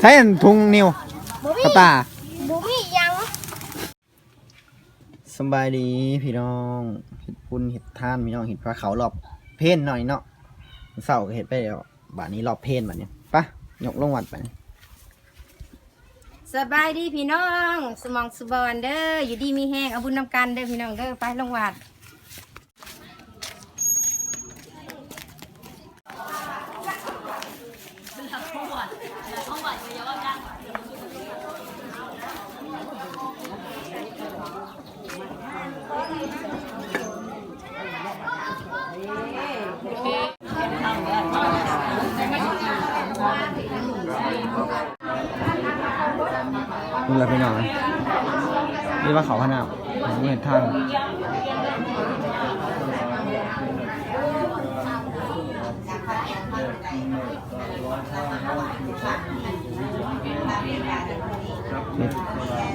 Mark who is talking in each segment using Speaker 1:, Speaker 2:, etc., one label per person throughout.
Speaker 1: ใช้อันทุงนิว
Speaker 2: บุ
Speaker 1: กระตา
Speaker 2: บุมี่ยัง
Speaker 1: สำบายดีพี่น้องเห็ดปุ้นเห็ดท่านพี่น้องเห็ดปลาเขารอบเพนหน่อยเนาะเสาร์ก็เห็ดไปแล้วบาทนี้รอบเพนบัดเนี้ยไปะยกลงวัดไป
Speaker 3: สบายดีพี่น้อง สมองสบอนเด้ออยู่ดีมีแห้งเอาบุญนำกันเด้อพี่น้องเด้อไปลงวัด
Speaker 1: นี่และพี่น้องนี่ว่าเขาพนาผมเห็นท่าน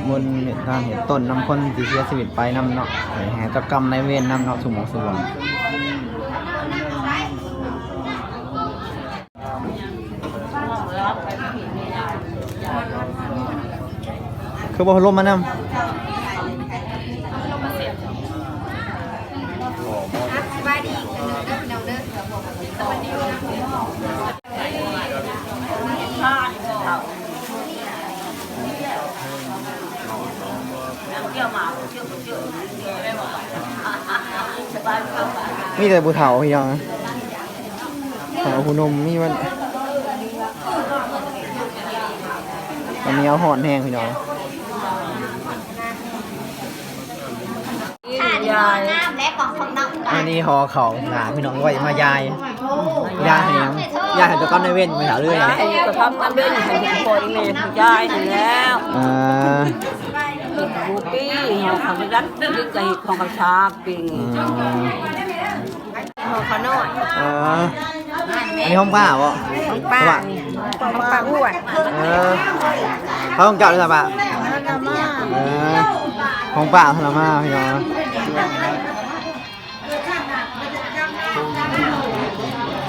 Speaker 1: มนเห็ดท่านเห็ดต้นน้ำข้นที่เสียชีวิตไปน้ำเนาะแห่เจ้ากรรมในเวรน้ำเนาะสมองสวงคื อบอกลมมานำ
Speaker 3: สบายดีกันเด้อพี่น้องเด้อสวัสดี
Speaker 1: มีแต่ผู้เฒ่าพี่น้องเฒ่าผู้หนมมีมันมันมีเอาหอนแห้งพี่น้อง
Speaker 2: อ่านยางงามและของของน้อง
Speaker 1: อันนี้หอเขาหนาพี่น้องไว้มายายยายให้ยังยายให้เจ้ากรรมในายเวรไม่ถาเรื่อยนะ
Speaker 4: ให้กระทำกันเว้นให้ผู้ป่วยเมย์ผู้ยายเห็นแล้ว
Speaker 1: อ่า
Speaker 4: บูปี้เฮาของรัฐยึดใจของกระชาปิง
Speaker 1: อืม
Speaker 3: หอเขาน้อย
Speaker 1: อ่าอันนี้ห้องป้าบ่
Speaker 3: ของป้านี่ของป้าอ้วน
Speaker 1: เออเขาต้องเจาะเลยจ้ะป้าเออของป้าทรมาพี่น้อง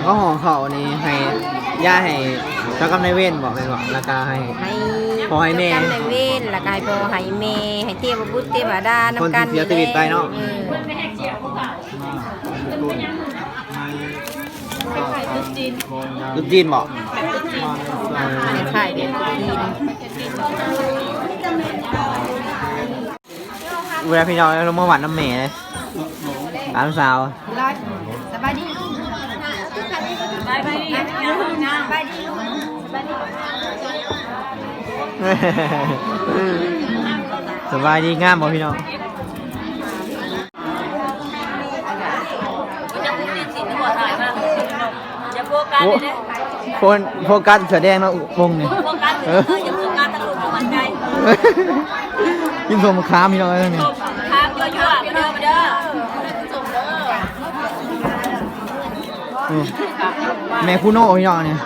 Speaker 1: ก็ห่อเขานี่ให้ย่าให้เจ้ากรรมนายเวรบอกเลยบอกแล้วก็ให้
Speaker 3: ให้
Speaker 1: ขอให้แม่
Speaker 3: กรรในเวรแล้วก็ให้พ่อให้แม่ให้เทพบุตรเทวดานำกัน
Speaker 1: คนที่เสียชีวิตไปเนาะ
Speaker 3: ออ
Speaker 1: ลูกจีนบอก
Speaker 3: ใน ไข่เด็กกิน
Speaker 1: เวลาพี่น้องเราเมื่อวันน้ำเมย์เลยร้านสาว
Speaker 3: ร้อยสบายดีสบายดีสบายดีลูกสบายดี
Speaker 1: สบายดีงามบ่พี่น้อง
Speaker 4: โฟกัส
Speaker 1: โอ้
Speaker 4: เลย
Speaker 1: โฟนโฟกัสเสือแดงเนาะวงนี่
Speaker 4: ย กิน
Speaker 1: สมค้ามพี่น้องเอ้ยนี่
Speaker 4: ทางยั่วยั่วมาเด้อมาเด้อ
Speaker 1: แม่คูโน่พี่น้องเนี่ย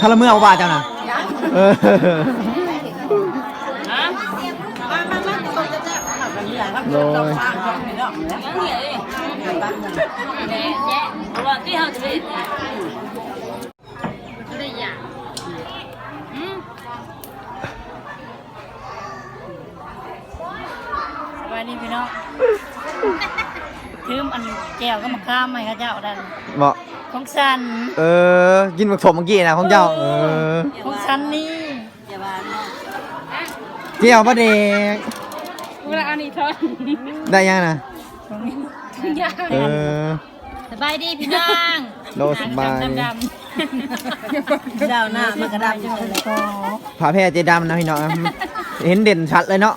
Speaker 1: ถ้าละเมื่อเอาบาเจ้าน่ะเออโดย
Speaker 4: ยังเหนียวเลยแย่แย่เพราะว่าที่เขาจะไป
Speaker 5: วันนี้พี่น้องถืออันแก้วก็มาข้ามให้ข้าเจ้าดัน
Speaker 1: บอก
Speaker 5: ของฉัน
Speaker 1: เออ กินหมึกสมเมื่อกี้นะของเจ้า เออ
Speaker 5: ของฉันนี่
Speaker 4: อย่าบ้านเนาะ
Speaker 1: เจียวปลาเด็ก
Speaker 5: เวลาอันนี้ทอน
Speaker 1: ได้ยังนะ
Speaker 5: ย่าง
Speaker 1: เออ
Speaker 5: สบายดีพี่น้อง
Speaker 1: โลสบาย
Speaker 5: ดำด
Speaker 4: เจ้าหน้ามันกระดับจังเลย
Speaker 1: ผาแพร่เจดำนะพี่น้องเห็นเด่นชัดเลยเนาะ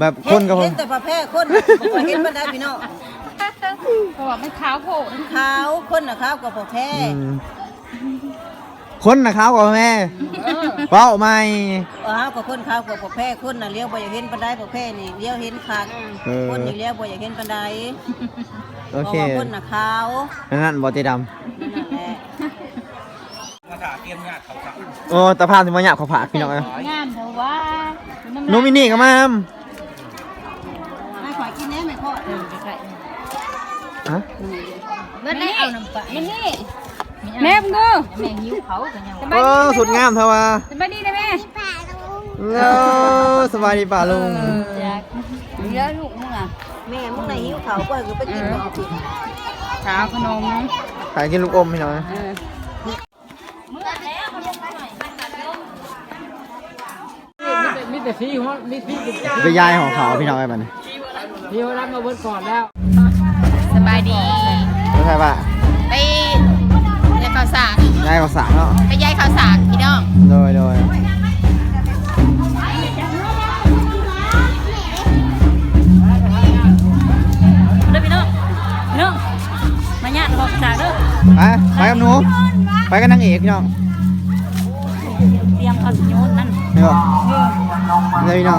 Speaker 1: แบบคนกับผม
Speaker 4: เห็นแต่ประเภทคนบ่เห็นบ่ได้พี่น้องำ
Speaker 5: เพราะว่ามันขาวโผล่
Speaker 4: ขาวคนน่ะขาวกว่าประเภท
Speaker 1: อืม คนนะครับกับแม่เป้าไม่
Speaker 4: เออกับคนขาวกว่าประเภทคนน่ะเลี้ยวบ่อยากเห็นปานใดประเภทนี่เลี้ยวเห็นคัก
Speaker 1: เออ
Speaker 4: คนนี่เลี้ยวบ่อยากเห็นปานใด
Speaker 1: โอเค
Speaker 4: พราะว่าคนน่ะขาว
Speaker 1: นั่นบอเจด
Speaker 4: นั่นแหละำ
Speaker 1: โอ้ตะพานสิมาหยาบเขาผากพี่น้องเอ้ย
Speaker 5: งามเถอะว่า
Speaker 1: หนูมินี่ก็มา
Speaker 3: ไม่ขอกินแน่ไม่พอ
Speaker 1: ฮะ
Speaker 5: เมื่อได้เอาน้ำปลามันนี่ แม่มึงดูแม่หิวเขากันยัง
Speaker 1: โอ้สุดงามเทว่า
Speaker 5: สบายดีนะแม่
Speaker 1: เออสบายดีป่าลุง
Speaker 5: จาก
Speaker 3: เยอะลูกมึงอะแม่มึงไหนหิวเขาก็คือไปกินของกิน
Speaker 5: ขาวขนม
Speaker 1: ขายกินลูกอมพี่น้อง
Speaker 6: มีแต่พี่ฮอมีพี่กับ
Speaker 1: ไปยายของเขาพี่น้องไอ้บัดน
Speaker 6: พี่เขารับมาเบิดก่อนแล้ว
Speaker 5: สบายดี
Speaker 1: ไม่ใช่ป่ะ ยายของสามเนาะ
Speaker 5: ไปย้ายข้าวสากพี่น้อง
Speaker 1: โดยโดย
Speaker 4: เด้อพี่น้องพี่น้องมาญาติบอกจากเด้อ
Speaker 1: ไปไปกับหนูไปกับนางเอกพี่น้อง
Speaker 4: เตรียมข้าวสิโยนนั่น
Speaker 1: นี่บ่นี่พี่น้อ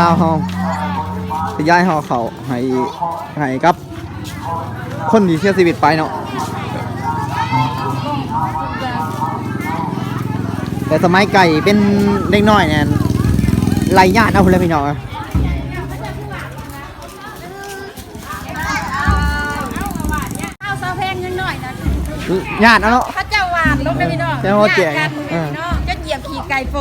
Speaker 6: ลา
Speaker 1: วเฮาไปย้ายเฮาเขาให้ให้กับ คนที่เสียชีวิตไปเนาะแต่สมัยไก่เป็นเด็กน้อยเนี่ยไล่ญาติเอาเลยพี่น้อง
Speaker 5: ข้าวซาแพงยังหน่อยนะ
Speaker 1: ญาติเอาเนาะ
Speaker 5: พระเจ้าหวานลงนะพี่น้อง
Speaker 1: เจ้าแจก
Speaker 5: กัน
Speaker 1: เออ
Speaker 5: พี่น้องจะเหยียบขี่ไก่โฟ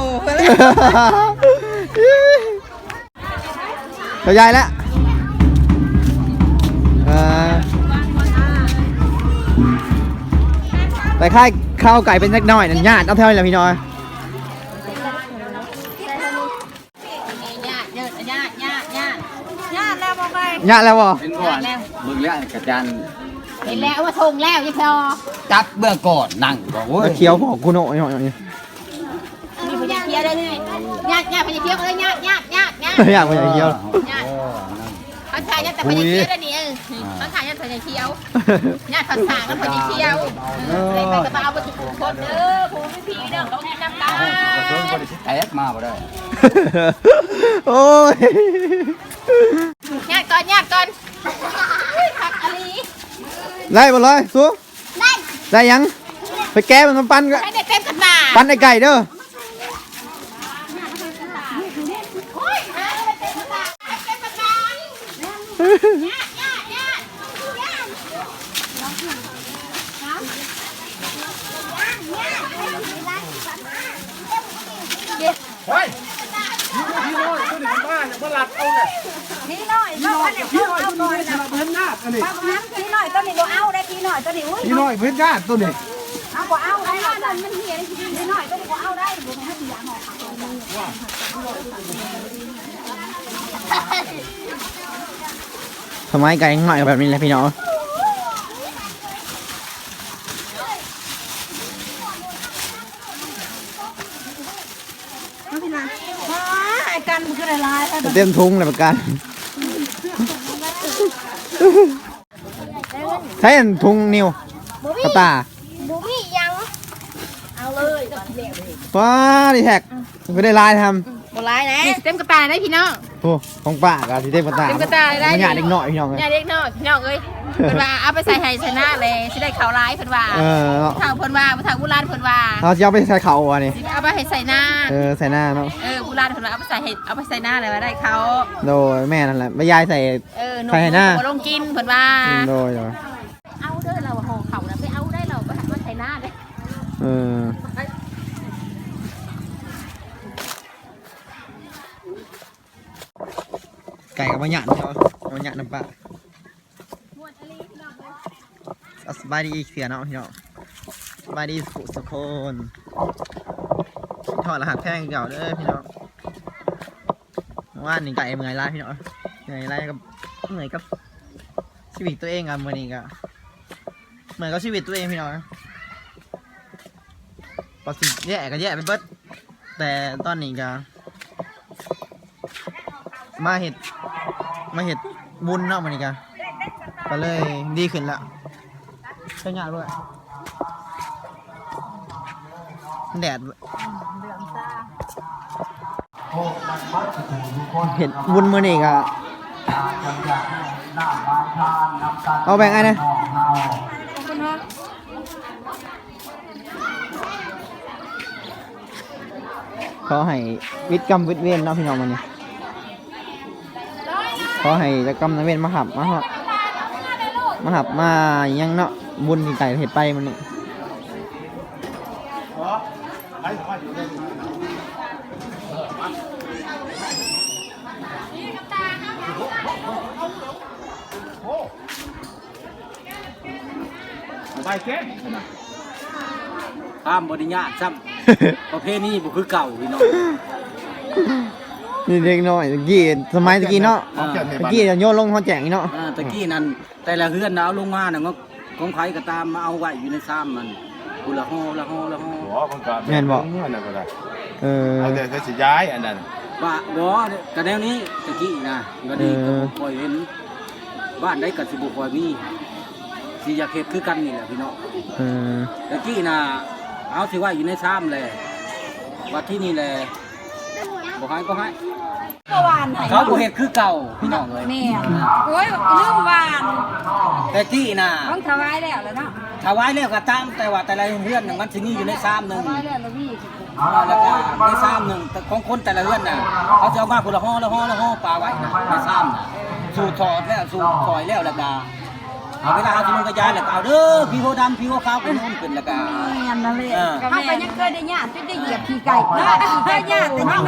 Speaker 5: เลย
Speaker 1: เขายายแล้วเออแต่ค่ายข้าวไก่เป็นเล็กน้อยนั่นญาติเอาเท่าไหร่ละพี่น้อย
Speaker 5: ญาติเยอะญาติญาติญาติญาติแล้วบอกไป
Speaker 1: ญาติแล้วบ่
Speaker 7: เป็นก่อนมึงเลี้ยงกระจาน
Speaker 5: เห็นแล้วว่าทงแล้วยี่พอ
Speaker 7: จับเบื้องก่อนนั่งบอกโอ้ย
Speaker 1: เคี้ยวของกูโน่อยหน่อย
Speaker 5: มีพญาเคี้ยวเลยนี่ญาติญาติพญาเคี้ยวเลยญาติญาติ ญาติญาติ
Speaker 1: อยากไปเคี้ยว
Speaker 5: ญาติเขาถ่ายญาติแต่พญาเคียวได้นี่เออเขาถ่ายญาติพญาเคียวญาติภาษาก็พญาเคียวเลยไปกับเอาไปทุกคนเด้อผู้พิธีเด้อเขาให้น้ำตา
Speaker 7: กระทรวงบริษัทแตกมาบ่ได้
Speaker 1: โอ้ย
Speaker 5: ญาติก่อนญาติก่อนผักอลี
Speaker 1: ไล่บ่เลยสู้ได้ยัง ไปแก้มันมาปั้นก็
Speaker 5: ให้ได้เต็มกระตา
Speaker 1: ปั้นไอ้ไก่เด้อ
Speaker 5: โอ้ยหาได้เต็มกระตาเต็มกระตา ญาติญาติญาติญาติ
Speaker 3: พี่น้อยน้อยพี่น้อยตัวนี้เพิ่นหน้าอันนี้พี่น้อยตัวนี้บ่เอาได้พี่น้อยตัวนี้อุ้ย
Speaker 6: พี่น้อยเพื่อนญาติตัวนี้
Speaker 3: เอาบ่เอาได้มันมันเหียพี่น้อยตัวนี้บ่เอาได้บ่ให้พี่ยาหอ
Speaker 1: ทำ ไมไก่ยังหน่อยแบบนี้แหละพี่น้อง
Speaker 3: ไอ้กันมันคืออะไร
Speaker 1: เต็มทุงเลยประกันใช้อันทุงนิวกระตา
Speaker 2: บุมี่ยัง
Speaker 1: ว้าดีแท็กไม่ได้ลายท
Speaker 5: โบราณนะเต็มกระตาได้พี่น้องำ
Speaker 1: โอ้ของป้ากับที่เต็มกระตา
Speaker 5: เต็มกระตาได้
Speaker 1: มันหยาดเด็กหน่อยพี่น้อง
Speaker 5: อย่าเด็กน้อยพี่น้องเอ้ยเพิ่นว่าเอาไปใส่ไห้ชนะเลยสิได้ข่าวร้ายเพิ่นว่า
Speaker 1: เออเนาะ
Speaker 5: ทางเพิ่นว่าทางโบราณเพิ่นว่า
Speaker 1: เราจะเอาไปใส่เขาอะนี่
Speaker 5: สิเอาไปให้ใส่หน้า
Speaker 1: เออใส่หน้าเนาะ
Speaker 5: เออโบราณเพิ่นว่าเอาไปใส่ให้เอาไปใส่หน้าเลยว่าได้เขา
Speaker 1: โดยแม่นั่นแหละไม่ยายใส่
Speaker 5: เออหนู
Speaker 1: ใส่ให้หน้า
Speaker 5: บ่ลงกินเพิ่นว่า
Speaker 1: โดยโดย
Speaker 5: เอาเด้อเราห่อเขานะไปเอาได้เราไปหามาใส่หน้าเด้อ
Speaker 1: เออ ก่กับมันหยาดเนาะมันหยาดน้ำปลาเอาสบายดีเสียเนาะพี่เน้องสบายดีสุขสุขคนถอดรหัสแท่งเก่าเด้อพี่เน้องเอว่านี่ไก่เหนื่อยไรพี่เน้องเหนื่อยไรกับเหนื่อยกับชีวิตตัวเองอะเมื่อนี้ก็เหมือนกับชีวิตตัวเองพี่เน้องพอสิแย่ก็แย่ไปเบิดแต่ตอนนี้ก็มาเห็ด มาเห็ดบุญเนาะมื่อนี้ก็ก็เลยดีขึ้นละใช่ยากด้วยแดดเห็ดบุญมือนี่ก็เอาแบ่งไอ้นะขอให้วิทย์กรรมวิทย์เวนเนาะพี่น้องมันนี่ ขอให้จะกรรมนเวนมาหับมาหับมาหับมายังเนาะบุญที่ไก่เห็ดไปมันนี่
Speaker 6: ไปเก็บ
Speaker 7: ข้ามบริญญาซ้ำประเภทนี้บ่คือเก่าพี่น้อง
Speaker 1: นี่เด็กน้อยตะกี้สมัยตะกี้เนาะ
Speaker 7: อ่า
Speaker 1: ตะกี้จะโยนลงเขาแจงนี่เนาะ
Speaker 7: อ่าตะกี้นั้นแต่ละเฮือนน่ะเอาลงมาน่ะงของใครก็ตามมาเอาไว้อยู่ในซ้ำมันกูละห้อละห้อละห้อ
Speaker 8: หัวมันก็
Speaker 1: แม่นบ่
Speaker 8: เงื่อนน่ะก็ได้
Speaker 1: เออ
Speaker 8: เอาแต่เขาสิย้ายอันนั้น
Speaker 7: ว่าบ่กระแนวนี้ตะกี้นะก็ดี
Speaker 1: เอ
Speaker 7: ก็
Speaker 1: อ
Speaker 7: บ่ค่อยเห็นบ้านใดก็สิบ่ค่อยมีสิอยากเฮ็ดคือกันนี่แหละพี่น้อง
Speaker 1: เออ
Speaker 7: ตะกี้น่ะเอาสิไว้อยู่ในซ้ำแหละว่าที่นี่แหละบ่ให้ก็ให้
Speaker 3: เมื่อวานไหน
Speaker 7: เขาบ่เฮ็ดคือเก่าพี่น้องเลย
Speaker 3: แม่โอ้ยลืมวาน
Speaker 7: แต่กี้น่ะ
Speaker 3: ต้องถวายแล้วแล้วเนาะ
Speaker 7: ถวายแล้วก็ตามแต่ว่าแต่ละเรือนน่ะมันสิมีอยู่ในซ้ำหนึง
Speaker 3: ถวายแล้วแล้วพี่
Speaker 7: แล้วก็ในซ้ำหนึงแต่ของคนแต่ละเรือนน่ะเขาจะเอามาคนละห่อละห่อละห่อปลาไว้น่ะในซ้ำน่ะสูตรถอดแล้วสูตรถอยแล้วแล้วก็เอาเวลาเอาสิลงกระจายแล้วก็เอาเด้อพี่โหดำพี่โหขาวเป็นนู่นขึ้นแล้วก็
Speaker 3: แม่นนั่นแหละ
Speaker 7: เออ
Speaker 3: เข้าไปยังเคยได้ญาติได้เหยียบขี้ไก่เนาะขี้ไก่ญาติแต่ยัง